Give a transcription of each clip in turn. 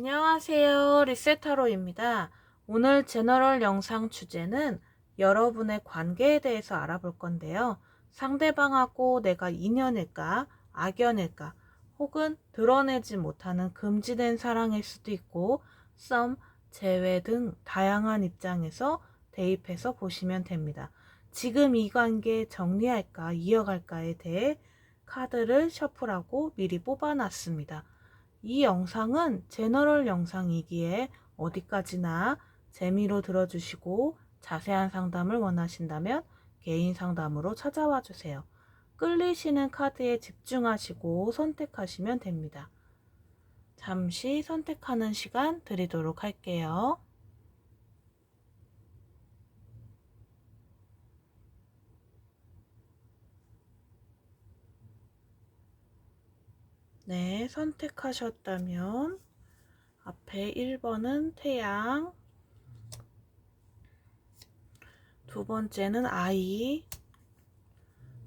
안녕하세요. 리세타로입니다. 오늘 제너럴 영상 주제는 여러분의 관계에 대해서 알아볼 건데요. 상대방하고 내가 인연일까, 악연일까, 혹은 드러내지 못하는 금지된 사랑일 수도 있고, 썸, 재회 등 다양한 입장에서 대입해서 보시면 됩니다. 지금 이 관계 정리할까, 이어갈까에 대해 카드를 셔플하고 미리 뽑아놨습니다. 이 영상은 제너럴 영상이기에 어디까지나 재미로 들어주시고 자세한 상담을 원하신다면 개인 상담으로 찾아와 주세요. 끌리시는 카드에 집중하시고 선택하시면 됩니다. 잠시 선택하는 시간 드리도록 할게요. 네, 선택하셨다면 앞에 1번은 태양, 두 번째는 아이,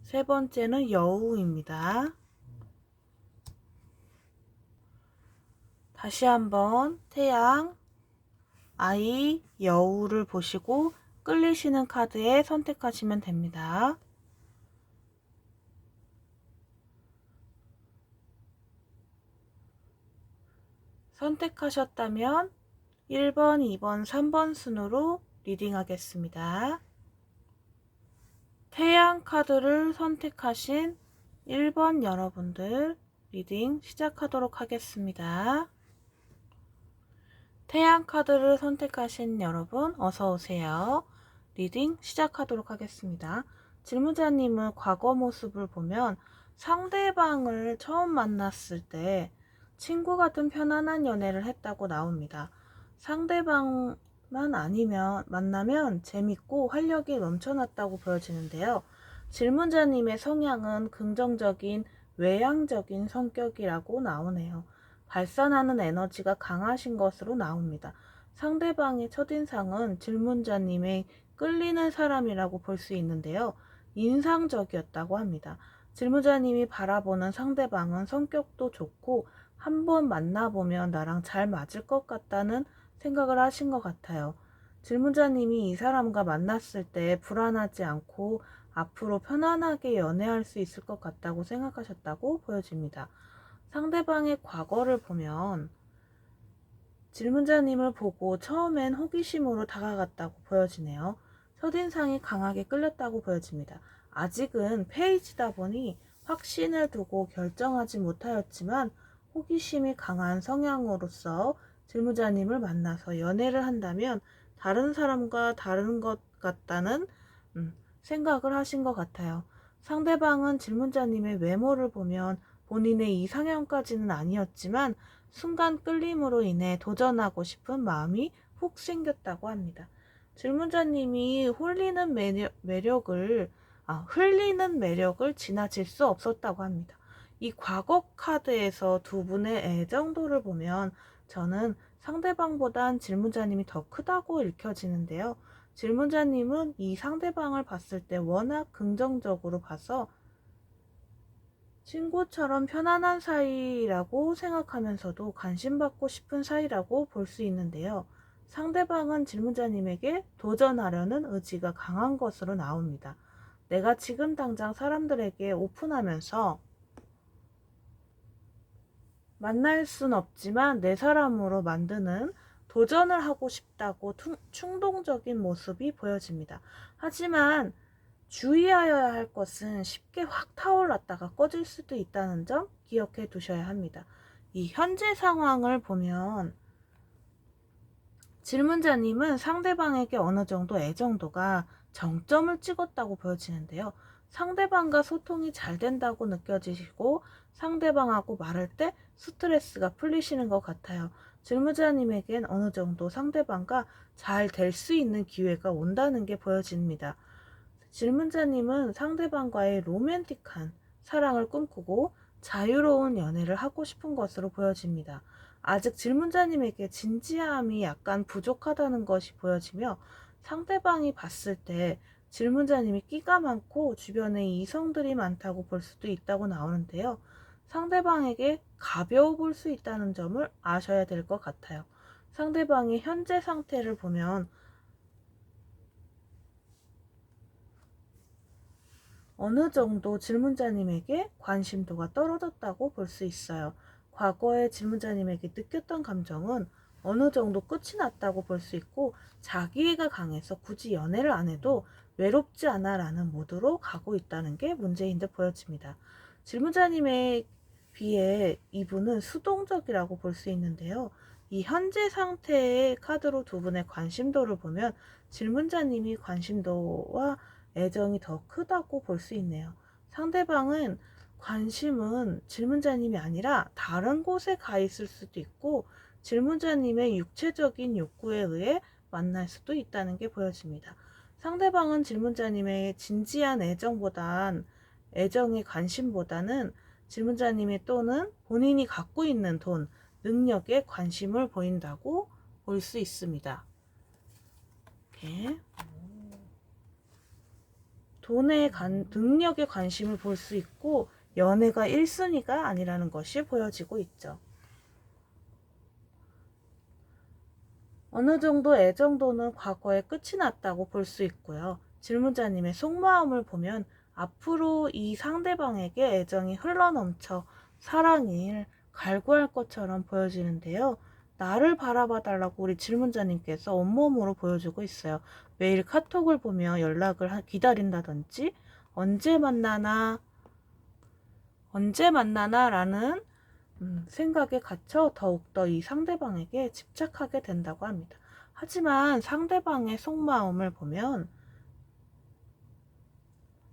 세 번째는 여우입니다. 다시 한번 태양, 아이, 여우를 보시고 끌리시는 카드에 선택하시면 됩니다. 선택하셨다면 1번, 2번, 3번 순으로 리딩하겠습니다. 태양 카드를 선택하신 1번 여러분들 리딩 시작하도록 하겠습니다. 태양 카드를 선택하신 여러분 어서 오세요. 리딩 시작하도록 하겠습니다. 질문자님은 과거 모습을 보면 상대방을 처음 만났을 때 친구 같은 편안한 연애를 했다고 나옵니다. 상대방만 아니면 만나면 재밌고 활력이 넘쳐났다고 보여지는데요. 질문자님의 성향은 긍정적인 외향적인 성격이라고 나오네요. 발산하는 에너지가 강하신 것으로 나옵니다. 상대방의 첫인상은 질문자님의 끌리는 사람이라고 볼 수 있는데요. 인상적이었다고 합니다. 질문자님이 바라보는 상대방은 성격도 좋고 한번 만나보면 나랑 잘 맞을 것 같다는 생각을 하신 것 같아요. 질문자님이 이 사람과 만났을 때 불안하지 않고 앞으로 편안하게 연애할 수 있을 것 같다고 생각하셨다고 보여집니다. 상대방의 과거를 보면 질문자님을 보고 처음엔 호기심으로 다가갔다고 보여지네요. 첫인상이 강하게 끌렸다고 보여집니다. 아직은 페이지다 보니 확신을 두고 결정하지 못하였지만 호기심이 강한 성향으로서 질문자님을 만나서 연애를 한다면 다른 사람과 다른 것 같다는 음, 생각을 하신 것 같아요. 상대방은 질문자님의 외모를 보면 본인의 이상형까지는 아니었지만 순간 끌림으로 인해 도전하고 싶은 마음이 훅 생겼다고 합니다. 질문자님이 홀리는 매력, 매력을 아, 흘리는 매력을 지나칠 수 없었다고 합니다. 이 과거 카드에서 두 분의 애정도를 보면 저는 상대방보단 질문자님이 더 크다고 읽혀지는데요. 질문자님은 이 상대방을 봤을 때 워낙 긍정적으로 봐서 친구처럼 편안한 사이라고 생각하면서도 관심받고 싶은 사이라고 볼 수 있는데요. 상대방은 질문자님에게 도전하려는 의지가 강한 것으로 나옵니다. 내가 지금 당장 사람들에게 오픈하면서 만날 순 없지만 내 사람으로 만드는 도전을 하고 싶다고 충동적인 모습이 보여집니다. 하지만 주의하여야 할 것은 쉽게 확 타올랐다가 꺼질 수도 있다는 점 기억해 두셔야 합니다. 이 현재 상황을 보면 질문자님은 상대방에게 어느 정도 애정도가 정점을 찍었다고 보여지는데요. 상대방과 소통이 잘 된다고 느껴지시고 상대방하고 말할 때 스트레스가 풀리시는 것 같아요. 질문자님에겐 어느 정도 상대방과 잘 될 수 있는 기회가 온다는 게 보여집니다. 질문자님은 상대방과의 로맨틱한 사랑을 꿈꾸고 자유로운 연애를 하고 싶은 것으로 보여집니다. 아직 질문자님에게 진지함이 약간 부족하다는 것이 보여지며 상대방이 봤을 때 질문자님이 끼가 많고 주변에 이성들이 많다고 볼 수도 있다고 나오는데요. 상대방에게 가벼워 볼 수 있다는 점을 아셔야 될 것 같아요. 상대방의 현재 상태를 보면 어느 정도 질문자님에게 관심도가 떨어졌다고 볼 수 있어요. 과거에 질문자님에게 느꼈던 감정은 어느 정도 끝이 났다고 볼 수 있고 자기애가 강해서 굳이 연애를 안 해도 외롭지 않아 라는 모드로 가고 있다는 게 문제인 듯 보여집니다. 질문자님에 비해 이분은 수동적이라고 볼 수 있는데요. 이 현재 상태의 카드로 두 분의 관심도를 보면 질문자님이 관심도와 애정이 더 크다고 볼 수 있네요. 상대방은 관심은 질문자님이 아니라 다른 곳에 가 있을 수도 있고 질문자님의 육체적인 욕구에 의해 만날 수도 있다는 게 보여집니다. 상대방은 질문자님의 진지한 애정보단 애정의 관심보다는 질문자님의 또는 본인이 갖고 있는 돈, 능력에 관심을 보인다고 볼 수 있습니다. 이렇게 돈에 관, 능력에 관심을 볼 수 있고 연애가 1순위가 아니라는 것이 보여지고 있죠. 어느 정도 애정도는 과거에 끝이 났다고 볼 수 있고요. 질문자님의 속마음을 보면 앞으로 이 상대방에게 애정이 흘러넘쳐 사랑을 갈구할 것처럼 보여지는데요. 나를 바라봐 달라고 우리 질문자님께서 온몸으로 보여주고 있어요. 매일 카톡을 보며 연락을 하- 기다린다든지 언제 만나나 언제 만나나 라는 음, 생각에 갇혀 더욱더 이 상대방에게 집착하게 된다고 합니다. 하지만 상대방의 속마음을 보면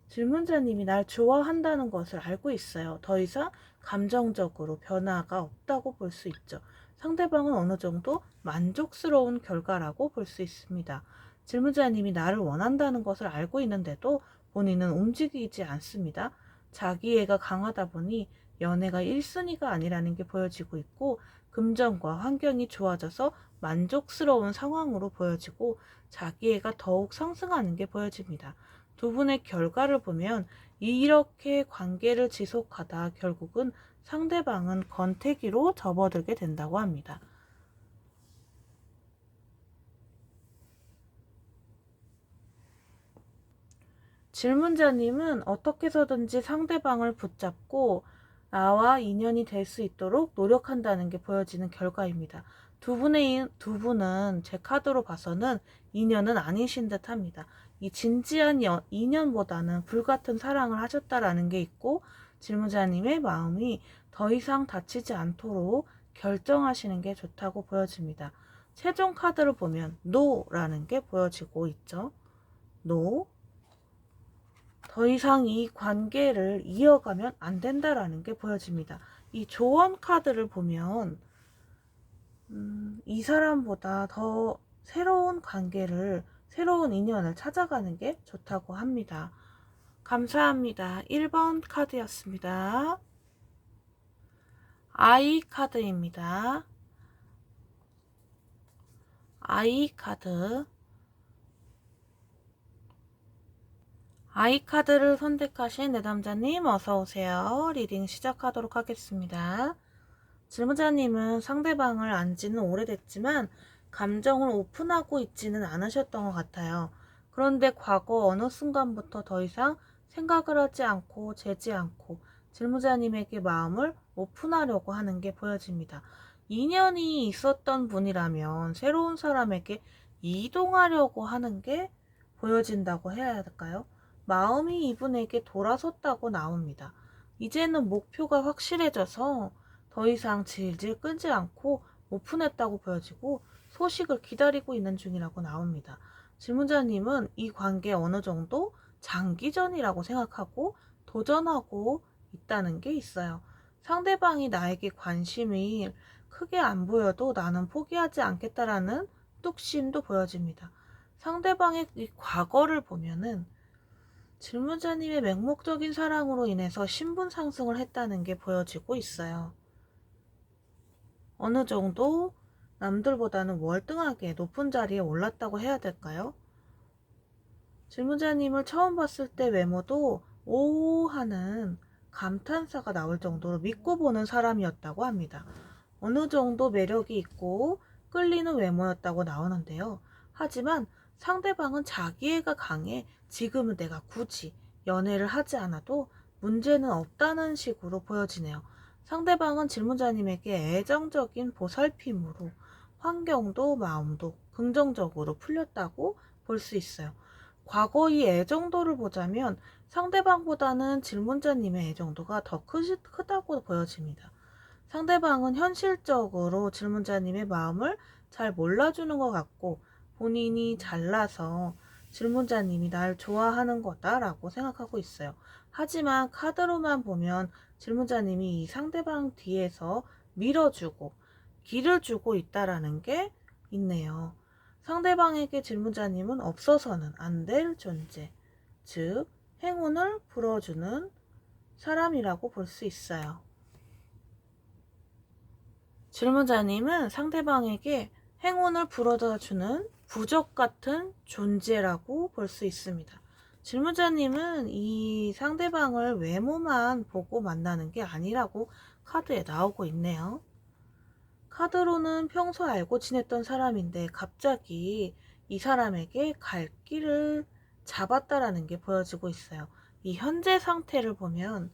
질문자님이 날 좋아한다는 것을 알고 있어요. 더 이상 감정적으로 변화가 없다고 볼 수 있죠. 상대방은 어느 정도 만족스러운 결과라고 볼 수 있습니다. 질문자님이 나를 원한다는 것을 알고 있는데도 본인은 움직이지 않습니다. 자기애가 강하다 보니 연애가 1순위가 아니라는 게 보여지고 있고 금전과 환경이 좋아져서 만족스러운 상황으로 보여지고 자기애가 더욱 상승하는 게 보여집니다. 두 분의 결과를 보면 이렇게 관계를 지속하다 결국은 상대방은 건태기로 접어들게 된다고 합니다. 질문자님은 어떻게 해서든지 상대방을 붙잡고 나와 인연이 될 수 있도록 노력한다는 게 보여지는 결과입니다. 두 분의 인- 두 분은 제 카드로 봐서는 인연은 아니신 듯 합니다. 이 진지한 연- 인연보다는 불같은 사랑을 하셨다라는 게 있고 질문자님의 마음이 더 이상 다치지 않도록 결정하시는 게 좋다고 보여집니다. 최종 카드를 보면 NO라는 게 보여지고 있죠. NO. 더 이상 이 관계를 이어가면 안 된다라는 게 보여집니다. 이 조언 카드를 보면 음, 이 사람보다 더 새로운 관계를 새로운 인연을 찾아가는 게 좋다고 합니다. 감사합니다. 1번 카드였습니다. 아이 카드입니다. 아이 카드. 아이 카드를 선택하신 내담자님 어서오세요. 리딩 시작하도록 하겠습니다. 질문자님은 상대방을 안 지는 오래됐지만 감정을 오픈하고 있지는 않으셨던 것 같아요. 그런데 과거 어느 순간부터 더 이상 생각을 하지 않고 재지 않고 질문자님에게 마음을 오픈하려고 하는 게 보여집니다. 인연이 있었던 분이라면 새로운 사람에게 이동하려고 하는 게 보여진다고 해야 할까요? 마음이 이분에게 돌아섰다고 나옵니다. 이제는 목표가 확실해져서 더 이상 질질 끄지 않고 오픈했다고 보여지고 소식을 기다리고 있는 중이라고 나옵니다. 질문자님은 이 관계 어느 정도 장기전이라고 생각하고 도전하고 있다는 게 있어요. 상대방이 나에게 관심이 크게 안 보여도 나는 포기하지 않겠다라는 뚝심도 보여집니다. 상대방의 이 과거를 보면은 질문자님의 맹목적인 사랑으로 인해서 신분 상승을 했다는 게 보여지고 있어요. 어느 정도 남들보다는 월등하게 높은 자리에 올랐다고 해야 될까요? 질문자님을 처음 봤을 때 외모도 오 하는 감탄사가 나올 정도로 믿고 보는 사람이었다고 합니다. 어느 정도 매력이 있고 끌리는 외모였다고 나오는데요. 하지만 상대방은 자기애가 강해 지금은 내가 굳이 연애를 하지 않아도 문제는 없다는 식으로 보여지네요. 상대방은 질문자님에게 애정적인 보살핌으로 환경도 마음도 긍정적으로 풀렸다고 볼 수 있어요. 과거 이 애정도를 보자면 상대방보다는 질문자님의 애정도가 더 크시, 크다고 보여집니다. 상대방은 현실적으로 질문자님의 마음을 잘 몰라주는 것 같고 본인이 잘나서 질문자님이 날 좋아하는 거다라고 생각하고 있어요. 하지만 카드로만 보면 질문자님이 이 상대방 뒤에서 밀어주고 길을 주고 있다라는 게 있네요. 상대방에게 질문자님은 없어서는 안 될 존재, 즉 행운을 불어주는 사람이라고 볼 수 있어요. 질문자님은 상대방에게 행운을 불어다 주는 부적 같은 존재라고 볼 수 있습니다. 질문자님은 이 상대방을 외모만 보고 만나는 게 아니라고 카드에 나오고 있네요. 카드로는 평소 알고 지냈던 사람인데 갑자기 이 사람에게 갈 길을 잡았다라는 게 보여지고 있어요. 이 현재 상태를 보면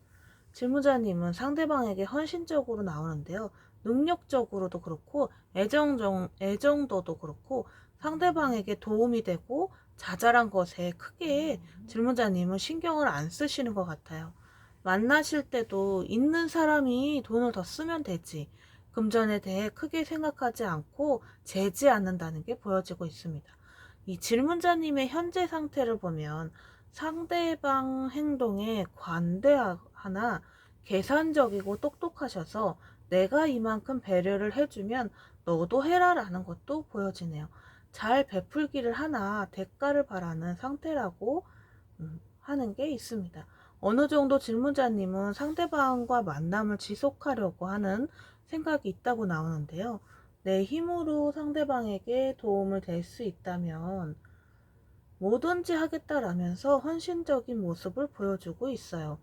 질문자님은 상대방에게 헌신적으로 나오는데요. 능력적으로도 그렇고 애정, 애정도도 그렇고 상대방에게 도움이 되고 자잘한 것에 크게 질문자님은 신경을 안 쓰시는 것 같아요. 만나실 때도 있는 사람이 돈을 더 쓰면 되지. 금전에 대해 크게 생각하지 않고 재지 않는다는 게 보여지고 있습니다. 이 질문자님의 현재 상태를 보면 상대방 행동에 관대하나 계산적이고 똑똑하셔서 내가 이만큼 배려를 해주면 너도 해라라는 것도 보여지네요. 잘 베풀기를 하나 대가를 바라는 상태라고 음, 하는 게 있습니다. 어느 정도 질문자님은 상대방과 만남을 지속하려고 하는 생각이 있다고 나오는데요. 내 힘으로 상대방에게 도움을 될 수 있다면 뭐든지 하겠다라면서 헌신적인 모습을 보여주고 있어요.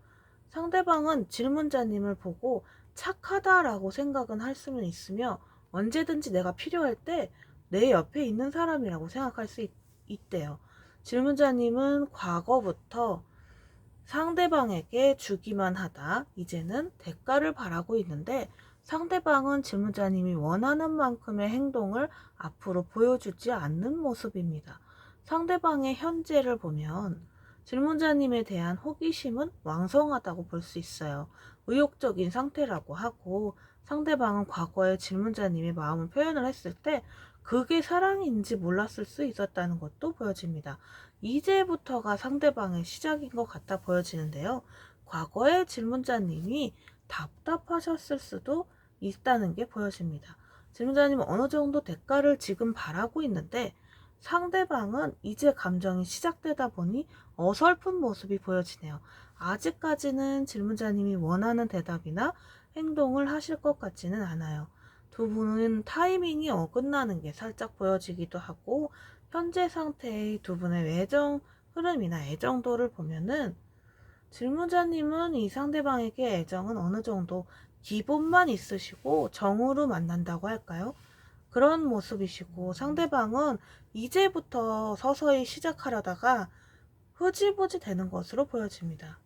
상대방은 질문자님을 보고 착하다라고 생각은 할 수는 있으며 언제든지 내가 필요할 때 내 옆에 있는 사람이라고 생각할 수 있, 있대요. 질문자님은 과거부터 상대방에게 주기만 하다 이제는 대가를 바라고 있는데 상대방은 질문자님이 원하는 만큼의 행동을 앞으로 보여주지 않는 모습입니다. 상대방의 현재를 보면 질문자님에 대한 호기심은 왕성하다고 볼 수 있어요. 의욕적인 상태라고 하고 상대방은 과거에 질문자님이 마음을 표현을 했을 때 그게 사랑인지 몰랐을 수 있었다는 것도 보여집니다. 이제부터가 상대방의 시작인 것 같아 보여지는데요. 과거에 질문자님이 답답하셨을 수도 있다는 게 보여집니다. 질문자님은 어느 정도 대가를 지금 바라고 있는데 상대방은 이제 감정이 시작되다 보니 어설픈 모습이 보여지네요. 아직까지는 질문자님이 원하는 대답이나 행동을 하실 것 같지는 않아요. 두 분은 타이밍이 어긋나는 게 살짝 보여지기도 하고 현재 상태의 두 분의 외정 흐름이나 애정도를 보면은 질문자님은 이 상대방에게 애정은 어느 정도 기본만 있으시고 정으로 만난다고 할까요? 그런 모습이시고 상대방은 이제부터 서서히 시작하려다가 흐지부지 되는 것으로 보여집니다.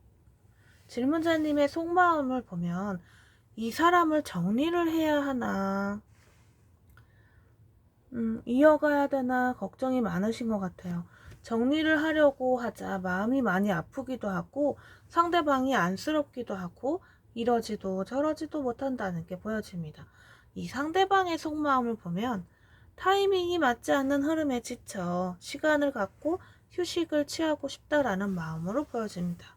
질문자님의 속마음을 보면 이 사람을 정리를 해야 하나, 음, 이어가야 되나 걱정이 많으신 것 같아요. 정리를 하려고 하자 마음이 많이 아프기도 하고 상대방이 안쓰럽기도 하고 이러지도 저러지도 못한다는 게 보여집니다. 이 상대방의 속마음을 보면 타이밍이 맞지 않는 흐름에 지쳐 시간을 갖고 휴식을 취하고 싶다라는 마음으로 보여집니다.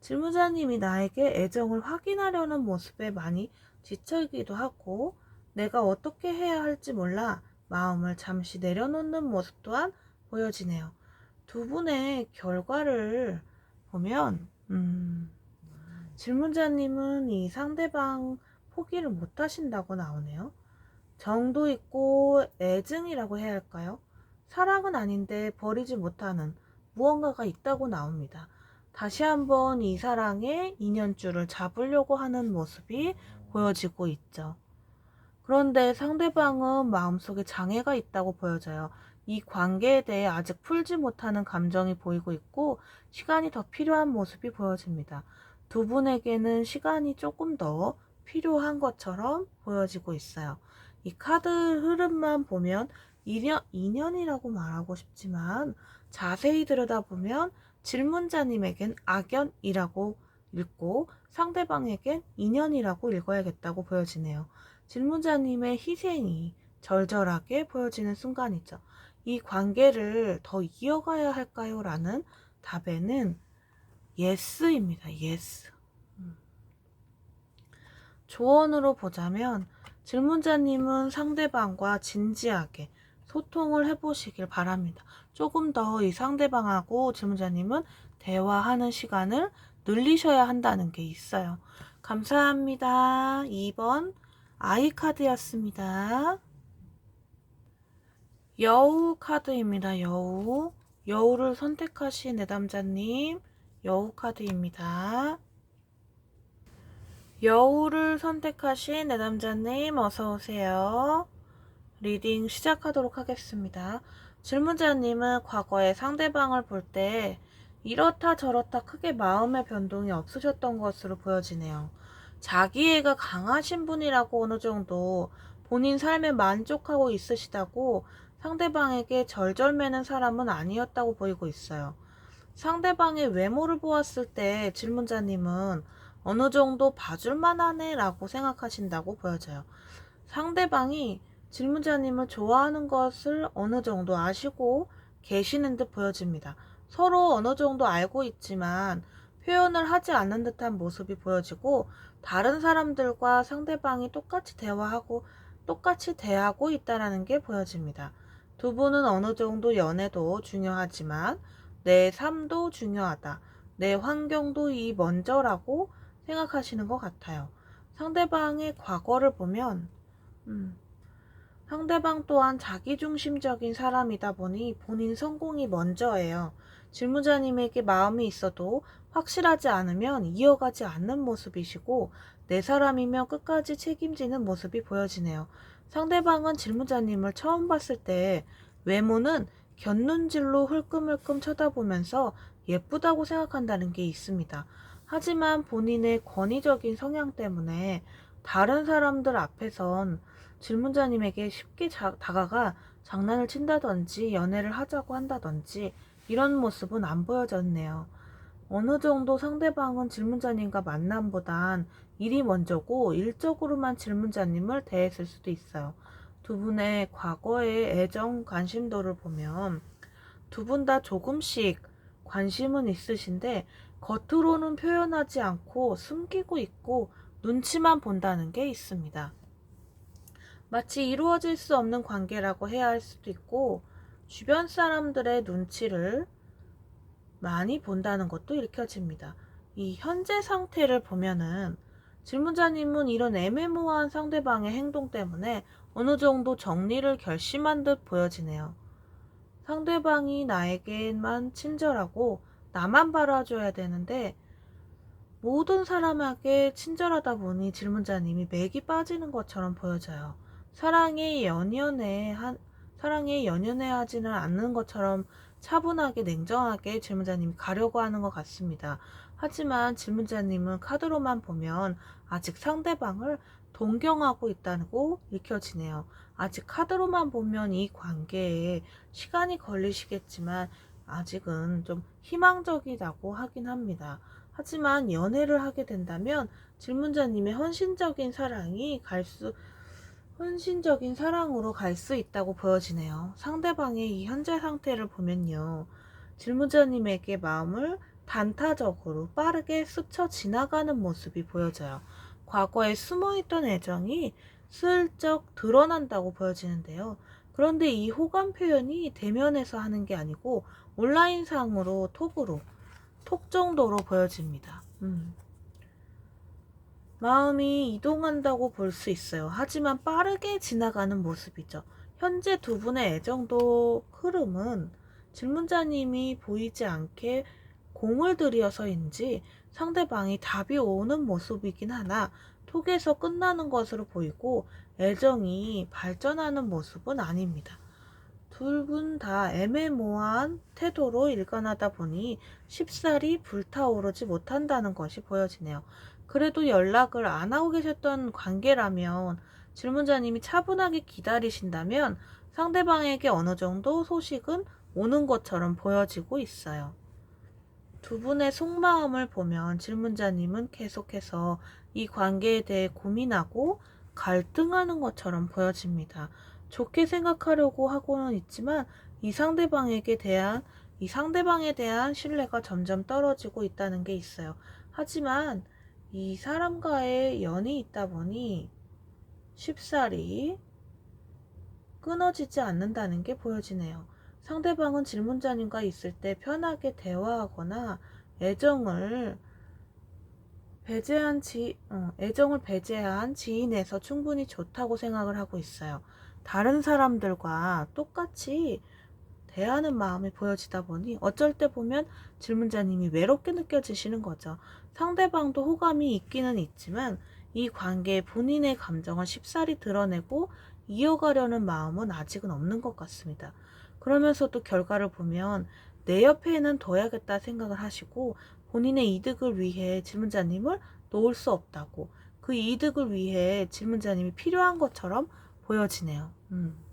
질문자님이 나에게 애정을 확인하려는 모습에 많이 지쳐있기도 하고 내가 어떻게 해야 할지 몰라 마음을 잠시 내려놓는 모습 또한 보여지네요. 두 분의 결과를 보면 음, 질문자님은 이 상대방 포기를 못 하신다고 나오네요. 정도 있고 애증이라고 해야 할까요? 사랑은 아닌데 버리지 못하는 무언가가 있다고 나옵니다. 다시 한번 이 사랑의 인연줄을 잡으려고 하는 모습이 보여지고 있죠. 그런데 상대방은 마음속에 장애가 있다고 보여져요. 이 관계에 대해 아직 풀지 못하는 감정이 보이고 있고 시간이 더 필요한 모습이 보여집니다. 두 분에게는 시간이 조금 더 필요한 것처럼 보여지고 있어요. 이 카드 흐름만 보면 인연, 인연이라고 말하고 싶지만 자세히 들여다보면 질문자님에겐 악연이라고 읽고 상대방에겐 인연이라고 읽어야겠다고 보여지네요. 질문자님의 희생이 절절하게 보여지는 순간이죠. 이 관계를 더 이어가야 할까요? 라는 답에는 예스입니다. 예스. 음. 조언으로 보자면 질문자님은 상대방과 진지하게 소통을 해보시길 바랍니다. 조금 더 이 상대방하고 질문자님은 대화하는 시간을 늘리셔야 한다는 게 있어요. 감사합니다. 2번 아이 카드였습니다. 여우 카드입니다. 여우. 여우를 선택하신 내담자님, 여우 카드입니다. 여우를 선택하신 내담자님, 어서오세요. 리딩 시작하도록 하겠습니다. 질문자님은 과거에 상대방을 볼 때 이렇다 저렇다 크게 마음의 변동이 없으셨던 것으로 보여지네요. 자기애가 강하신 분이라고 어느 정도 본인 삶에 만족하고 있으시다고 상대방에게 절절매는 사람은 아니었다고 보이고 있어요. 상대방의 외모를 보았을 때 질문자님은 어느 정도 봐줄만 하네 라고 생각하신다고 보여져요. 상대방이 질문자님을 좋아하는 것을 어느 정도 아시고 계시는 듯 보여집니다. 서로 어느 정도 알고 있지만 표현을 하지 않는 듯한 모습이 보여지고 다른 사람들과 상대방이 똑같이 대화하고 똑같이 대하고 있다라는 게 보여집니다. 두 분은 어느 정도 연애도 중요하지만 내 삶도 중요하다. 내 환경도 이 먼저라고 생각하시는 것 같아요. 상대방의 과거를 보면 음, 상대방 또한 자기중심적인 사람이다 보니 본인 성공이 먼저예요. 질문자님에게 마음이 있어도 확실하지 않으면 이어가지 않는 모습이시고 내 사람이면 끝까지 책임지는 모습이 보여지네요. 상대방은 질문자님을 처음 봤을 때 외모는 곁눈질로 흘끔흘끔 쳐다보면서 예쁘다고 생각한다는 게 있습니다. 하지만 본인의 권위적인 성향 때문에 다른 사람들 앞에선 질문자님에게 쉽게 자, 다가가 장난을 친다든지 연애를 하자고 한다든지 이런 모습은 안 보여졌네요. 어느 정도 상대방은 질문자님과 만남보단 일이 먼저고 일적으로만 질문자님을 대했을 수도 있어요. 두 분의 과거의 애정 관심도를 보면 두 분 다 조금씩 관심은 있으신데 겉으로는 표현하지 않고 숨기고 있고 눈치만 본다는 게 있습니다. 마치 이루어질 수 없는 관계라고 해야 할 수도 있고 주변 사람들의 눈치를 많이 본다는 것도 읽혀집니다. 이 현재 상태를 보면은 질문자님은 이런 애매모호한 상대방의 행동 때문에 어느 정도 정리를 결심한 듯 보여지네요. 상대방이 나에게만 친절하고 나만 바라줘야 되는데 모든 사람에게 친절하다 보니 질문자님이 맥이 빠지는 것처럼 보여져요. 사랑에 연연해 한 사랑에 연연해 하지는 않는 것처럼 차분하게 냉정하게 질문자님이 가려고 하는 것 같습니다. 하지만 질문자님은 카드로만 보면 아직 상대방을 동경하고 있다고 읽혀지네요. 아직 카드로만 보면 이 관계에 시간이 걸리시겠지만 아직은 좀 희망적이라고 하긴 합니다. 하지만 연애를 하게 된다면 질문자님의 헌신적인 사랑이 갈 수, 헌신적인 사랑으로 갈 수 있다고 보여지네요. 상대방의 이 현재 상태를 보면요. 질문자님에게 마음을 단타적으로 빠르게 스쳐 지나가는 모습이 보여져요. 과거에 숨어있던 애정이 슬쩍 드러난다고 보여지는데요. 그런데 이 호감 표현이 대면에서 하는 게 아니고 온라인상으로 톡으로 톡 정도로 보여집니다. 음. 마음이 이동한다고 볼 수 있어요. 하지만 빠르게 지나가는 모습이죠. 현재 두 분의 애정도 흐름은 질문자님이 보이지 않게 공을 들여서인지 상대방이 답이 오는 모습이긴 하나 톡에서 끝나는 것으로 보이고 애정이 발전하는 모습은 아닙니다. 둘 분 다 애매모호한 태도로 일관하다 보니 쉽사리 불타오르지 못한다는 것이 보여지네요. 그래도 연락을 안 하고 계셨던 관계라면 질문자님이 차분하게 기다리신다면 상대방에게 어느 정도 소식은 오는 것처럼 보여지고 있어요. 두 분의 속마음을 보면 질문자님은 계속해서 이 관계에 대해 고민하고 갈등하는 것처럼 보여집니다. 좋게 생각하려고 하고는 있지만 이 상대방에게 대한 이 상대방에 대한 신뢰가 점점 떨어지고 있다는 게 있어요. 하지만 이 사람과의 연이 있다 보니 쉽사리 끊어지지 않는다는 게 보여지네요. 상대방은 질문자님과 있을 때 편하게 대화하거나 애정을 배제한 지, 어, 애정을 배제한 지인에서 충분히 좋다고 생각을 하고 있어요. 다른 사람들과 똑같이 대하는 마음이 보여지다 보니 어쩔 때 보면 질문자님이 외롭게 느껴지시는 거죠. 상대방도 호감이 있기는 있지만 이 관계에 본인의 감정을 쉽사리 드러내고 이어가려는 마음은 아직은 없는 것 같습니다. 그러면서도 결과를 보면 내 옆에는 둬야겠다 생각을 하시고 본인의 이득을 위해 질문자님을 놓을 수 없다고 그 이득을 위해 질문자님이 필요한 것처럼 보여지네요. 음.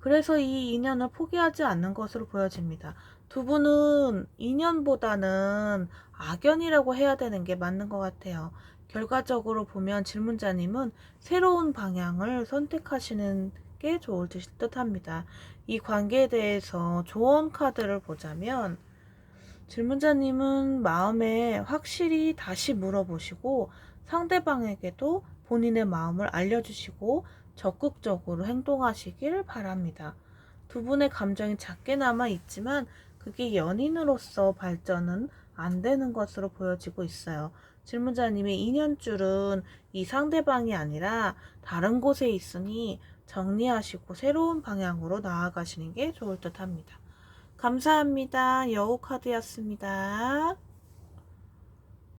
그래서 이 인연을 포기하지 않는 것으로 보여집니다. 두 분은 인연보다는 악연이라고 해야 되는 게 맞는 것 같아요. 결과적으로 보면 질문자님은 새로운 방향을 선택하시는 게 좋을 듯 합니다. 이 관계에 대해서 조언 카드를 보자면 질문자님은 마음에 확실히 다시 물어보시고 상대방에게도 본인의 마음을 알려주시고 적극적으로 행동하시길 바랍니다. 두 분의 감정이 작게나마 있지만 그게 연인으로서 발전은 안 되는 것으로 보여지고 있어요. 질문자님의 인연줄은 이 상대방이 아니라 다른 곳에 있으니 정리하시고 새로운 방향으로 나아가시는 게 좋을 듯 합니다. 감사합니다. 여우 카드였습니다.